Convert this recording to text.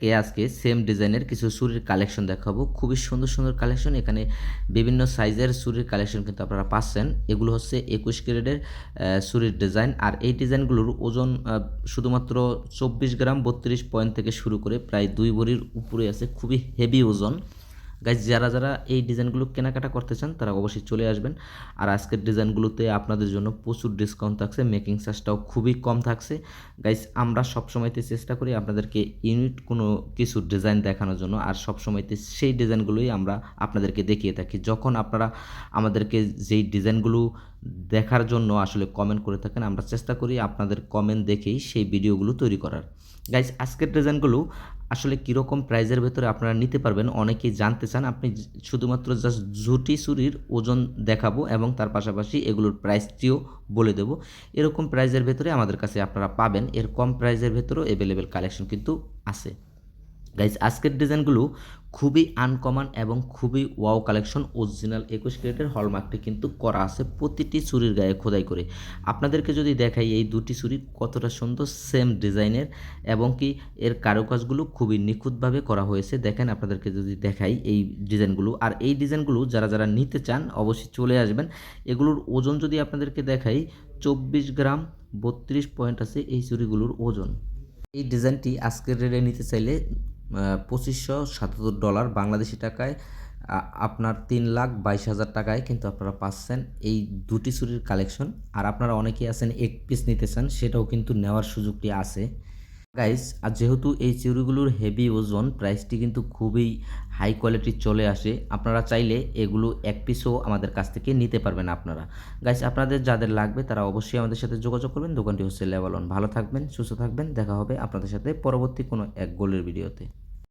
কে আজকে সেম ডিজাইনের কিছু চুরির কালেকশন দেখাবো। খুবই সুন্দর সুন্দর কালেকশন এখানে বিভিন্ন সাইজের চুরির কালেকশন কিন্তু আপনারা পাচ্ছেন। এগুলো হচ্ছে একুশ ক্যারেটের চুরির ডিজাইন আর এই ডিজাইনগুলোর ওজন শুধুমাত্র চব্বিশ গ্রাম বত্রিশ পয়েন্ট থেকে শুরু করে প্রায় দুই ভরির উপরে আছে। খুবই হেভি ওজন। গাইজ যারা যারা এই ডিজাইনগুলো কেনাকাটা করতে চান, তারা অবশ্যই চলে আসবেন। আর আজকের ডিজাইনগুলোতে আপনাদের জন্য প্রচুর ডিসকাউন্ট থাকছে মেকিং চার্জটাও খুবই কম থাকছে। গাইজ আমরা সবসময়তে চেষ্টা করি আপনাদেরকে ইউনিট কোনো কিছু ডিজাইন দেখানোর জন্য, আর সবসময়তে সেই ডিজাইনগুলোই আমরা আপনাদেরকে দেখিয়ে থাকি। যখন আপনারা আমাদেরকে যেই ডিজাইনগুলো দেখার জন্য আসলে কমেন্ট করে থাকেন। আমরা চেষ্টা করি আপনাদের কমেন্ট দেখেই সেই ভিডিওগুলো তৈরি করার। গাইজ আজকের ডিজাইনগুলো আসলে কীরকম প্রাইজের ভেতরে আপনারা নিতে পারবেন, অনেকেই জানতে চান। আপনি শুধুমাত্র জাস্ট ঝুটি চুরির ওজন দেখাবো এবং তার পাশাপাশি এগুলোর প্রাইসটিও বলে দেবো। এরকম প্রাইজের ভেতরে আমাদের কাছে আপনারা পাবেন। এর কম প্রাইজের ভেতরেও অ্যাভেলেবেল কালেকশন কিন্তু আছে। গাইজ আজকের ডিজাইনগুলো খুবই আনকমন এবং খুবই ওয়াও কালেকশন অরিজিনাল একুশ ক্যারেটের হলমার্কটি কিন্তু করা আছে প্রতিটি চুরির গায়ে খোদাই করে। আপনাদেরকে যদি দেখাই এই দুটি চুরি কতটা সুন্দর সেম ডিজাইনের এবং কি এর কারুকাজগুলো খুবই নিখুঁতভাবে করা হয়েছে। দেখেন আপনাদেরকে যদি দেখাই এই ডিজাইনগুলো আর এই ডিজাইনগুলো যারা যারা নিতে চান অবশ্যই চলে আসবেন। এগুলোর ওজন যদি আপনাদেরকে দেখাই, চব্বিশ গ্রাম বত্রিশ পয়েন্ট আছে এই চুরিগুলোর ওজন। এই ডিজাইনটি আজকের রেটে নিতে চাইলে পঁচিশশো সাতাত্তর ডলার বাংলাদেশি টাকায় আপনার তিন লাখ বাইশ হাজার টাকায় কিন্তু আপনারা পাচ্ছেন এই দুটি চুরির কালেকশন। আর আপনারা অনেকেই আছেন এক পিস নিতে চান, সেটাও কিন্তু নেওয়ার সুযোগটি আছে। গাইস আর যেহেতু এই চিউড়িগুলোর হেভি ওজন প্রাইসটি কিন্তু খুবই হাই কোয়ালিটির চলে আসে। আপনারা চাইলে এগুলো এক পিসও আমাদের কাছ থেকে নিতে পারবেন আপনারা। গাইস আপনাদের যাদের লাগবে, তারা অবশ্যই আমাদের সাথে যোগাযোগ করবেন। দোকানটি হচ্ছে লেভালন ভালো থাকবেন, সুস্থ থাকবেন। দেখা হবে আপনাদের সাথে পরবর্তী কোনো এক গোলের ভিডিওতে